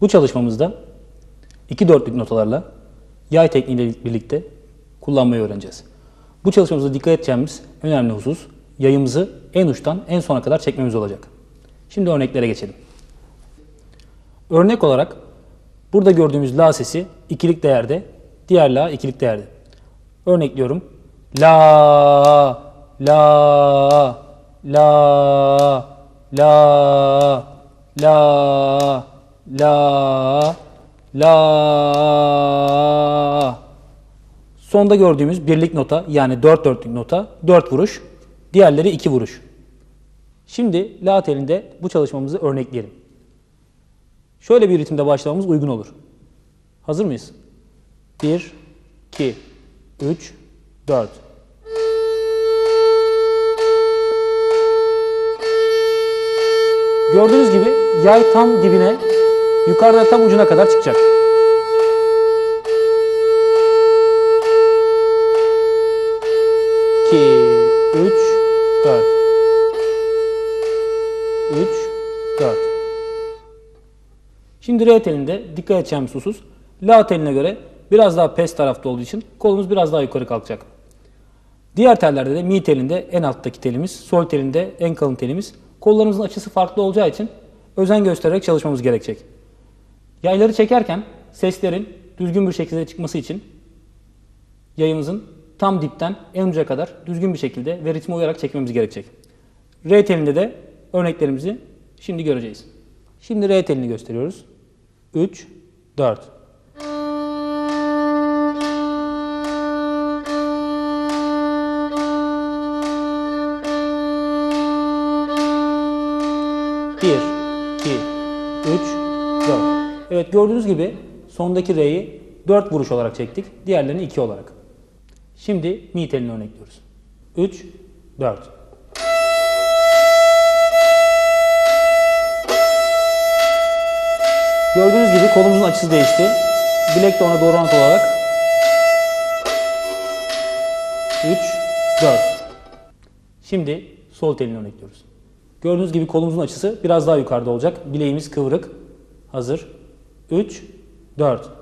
Bu çalışmamızda iki dörtlük notalarla yay tekniğiyle birlikte kullanmayı öğreneceğiz. Bu çalışmamızda dikkat edeceğimiz önemli husus yayımızı en uçtan en sona kadar çekmemiz olacak. Şimdi örneklere geçelim. Örnek olarak burada gördüğümüz la sesi ikilik değerde, diğer la ikilik değerde. Örnekliyorum. La, la, la, la, la, la, la. Sonda gördüğümüz birlik nota yani dört dörtlük nota dört vuruş, diğerleri iki vuruş. Şimdi la telinde bu çalışmamızı örnekleyelim. Şöyle bir ritimde başlamamız uygun olur. Hazır mıyız? 1, 2, 3, 4. Gördüğünüz gibi yay tam dibine, yukarıda tam ucuna kadar çıkacak. İki, üç, dört. Üç, dört. Şimdi re telinde dikkat edeceğimiz husus la teline göre biraz daha pes tarafta olduğu için kolumuz biraz daha yukarı kalkacak. Diğer tellerde de mi telinde en alttaki telimiz, sol telinde en kalın telimiz. Kollarımızın açısı farklı olacağı için özen göstererek çalışmamız gerekecek. Yayları çekerken seslerin düzgün bir şekilde çıkması için yayımızın tam dipten en uca kadar düzgün bir şekilde ve ritme uyarak çekmemiz gerekecek. R telinde de örneklerimizi şimdi göreceğiz. Şimdi R telini gösteriyoruz. 3, 4. Bir, iki, üç, dört. Evet gördüğünüz gibi sondaki R'yi 4 vuruş olarak çektik. Diğerlerini 2 olarak. Şimdi mi telini örnekliyoruz. 3, 4. Gördüğünüz gibi kolumuzun açısı değişti. Bilek de ona doğru orantılı olarak 3, 4. Şimdi sol telini örnekliyoruz. Gördüğünüz gibi kolumuzun açısı biraz daha yukarıda olacak. Bileğimiz kıvrık. Hazır. 3, 4.